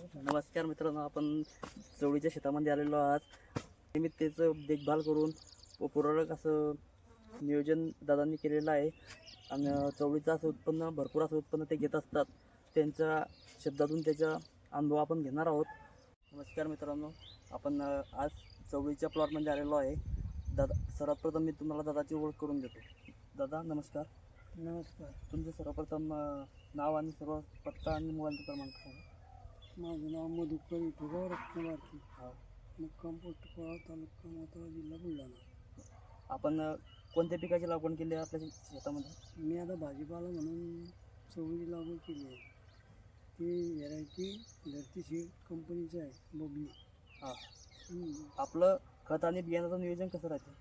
नमस्कार मित्रांनो आपण चवळीच्या शेतामध्ये आलेलो आहात. निमित्त त्याचं देखभाल करून व पूरक असं नियोजन दादांनी केलेलं आहे. आणि चवळीचं असं उत्पन्न भरपूर असं उत्पन्न ते घेत असतात. त्यांच्या शब्दातून त्याचा अनुभव आपण घेणार आहोत. नमस्कार मित्रांनो आपण आज चवळीच्या प्लॉटमध्ये आलेलो आहे. दादा सर्वात प्रथम मी तुम्हाला दादाची ओळख करून देतो. दादा नमस्कार. नमस्कार. तुमचं सर्वप्रथम नाव आणि सर्व पत्ता आणि मोबाईल क्रमांक सांगा. माझं नाव मधुकर विठोबा रत्नवारती हा. मुक्काम पोस्ट पळा तालुका मोताळा जिल्हा बुलढाणा आपण अ, कोणत्या पिकाची लागवड केली आहे आपल्या शेतामध्ये मी आता भाजीपाला म्हणून चवळी लागवड केली आहे ती व्हेरायटी धरती सीड कंपनीची आहे बबली हां हम्म. आपलं खत आणि बियाण्याचं नियोजन कसं राहते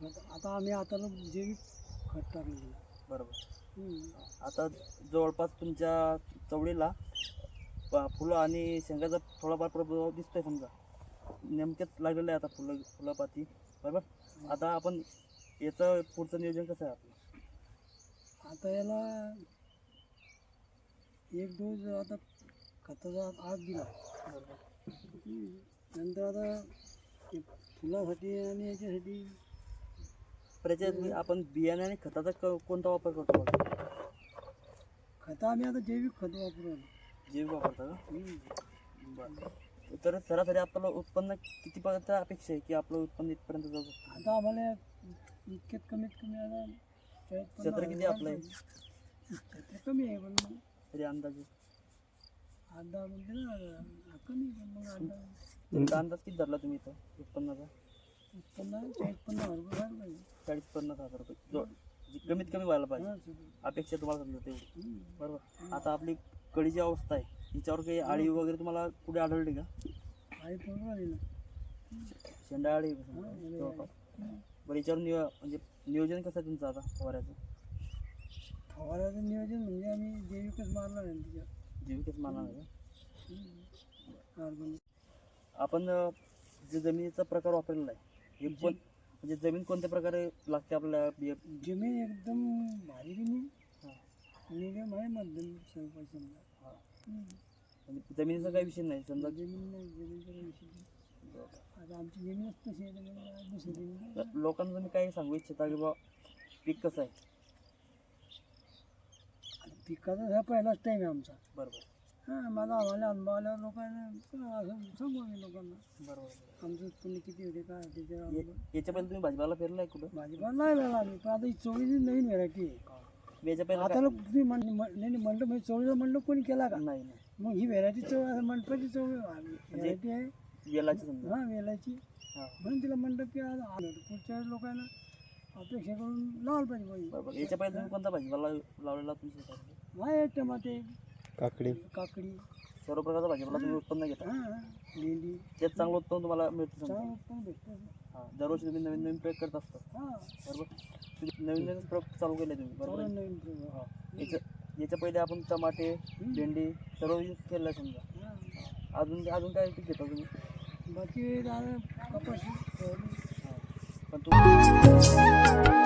आता आता आम्ही आता जैविक खत टाकलेलं आहे. बरोबर हम्म. आता जवळपास तुमच्या चवळीला प- फुलं आणि शेंगाचा थोडाफार प्रभाव दिसतोय समजा. नेमकेच लागलेलं आहे आता फुलं फुलापाती. बरोबर? आता आपण याचं पुढचं नियोजन कसं आहे आपलं? आता याला एक डोस आता खताचा आज दिला. नंतर आता फुलासाठी आणि याच्यासाठी याच्यात आपण बियाणे आणि खताचा क- कोणता वापर करतो? खतं आम्ही आता जैविक खत वापरू जैविक वापरता का हम्म. बरं. तर सरासरी आपलं उत्पन्न किती पर्यंत अपेक्षा आहे की आपलं उत्पन्न इथपर्यंत जाऊ शकतं? आता आम्हाला इतक्यात कमीत कमी आता क्षेत्र किती आपलं आहे? क्षेत्र कमी आहे पण मग तरी अंदाजे. आठ दहा म्हणते ना कमी पण मग आठ दहा तुमचा अंदाज किती धरला तुम्ही इथं उत्पन्नाचा? पन्नास चाळीस पन्नास हजार रुपये व्हायला पाहिजे. चाळीस पन्नास हजार रुपये. जी कमीत कमी व्हायला पाहिजे. हा, सगळं. अपेक्षा तुम्हाला समजा तेवढी. हम्म. बरोबर. आता आपली कळीची अवस्था आहे. हिच्यावर काही आळी वगैरे तुम्हाला कुठे आढळली का? आली ना शेंडा आळी जवळपास. बरं याच्यावर नियो म्हणजे नियोजन कसं आहे तुमचं आता फवाऱ्याचं? फवाराचं नियोजन म्हणजे आम्ही जैविकच मारला नाही त्याच्यात जीविकच आहे का? कार्बन आपण अं, जे जमिनीचा प्रकार वापरलेला आहे हे कोण म्हणजे जमीन कोणत्या प्रकारे लागते आपल्याला बिया? जमीन एकदम भारी बी नाही. मिडियम आहे मध्यम स्वरूपाची समजा हा. हम्म. म्हणजे जमिनीचा काही विषय नाही समजा जमीन नाही जमीनचा काही विषय नाही. आता आमची जमीनच तशी आहे त्यामुळे आज दुसरी जमीन. तर लोकांना तुम्ही काही सांगू इच्छिता की बा पीक कसं आहे आता पिकाचा हा पहिलाच टाईम आहे आमचा बरोबर हां माझा आम्हाला अनुभव आल्यावर लोकांना का असं सांगू लोकांना बरोबर आमचं उत्पन्न किती होते काय होते त्याच्यावर ये- अनुभव. याच्या पहिले तुम्ही भाजीपाला पेरला आहे कुठं भाजीपाला नाही लावला आम्ही पण आता ही चवळीची नवीन व्हेरायटी आहे याच्या पहिले आता लोक तुम्ही म्हण- म्हण- नाही नाही, मंडप म्हणजे चवळीचा मंडप कोणी केला का? नाही नाही. मग ही व्हेरायटी चवळ मंडपाची चवळी व्हेरायटी आहे. वेलाची समजा. हां वेलाची. हा. म्हणून तिला मंडप की आज आलं तर पुढच्या लोकांना अपेक्षा करून लावायला पाहिजे बाई. बरोबर. याच्या पहिले तुम्ही कोणता भाजीपाला लावलेला तुमच्या शेतात? आहे टमाटे काकडी. काकडी सर्व प्रकारचा भाजीपाला तुम्ही उत्पन्न घेता. हां भेंडी. त्यात चांगलं उत्पन्न तुम्हाला मिळतं समजा. चांगलं उत्पन्न भेटतं. हा दरवर्षी तुम्ही नवीन नवीन प्रयोग करत असता. हां. बरोबर? तुम्ही नवीन नवीन प्रयोग चालू केले तुम्ही बरोबर आहे? नवीन प्रयोग. हा. याच्या याच्या पहिले आपण टमाटे भेंडी सर्व यूज केलं समजा. हां. अजून अजून काय पीक घेता तुम्ही? बाकी कपाशी सोयाबीन. पण तुम्ही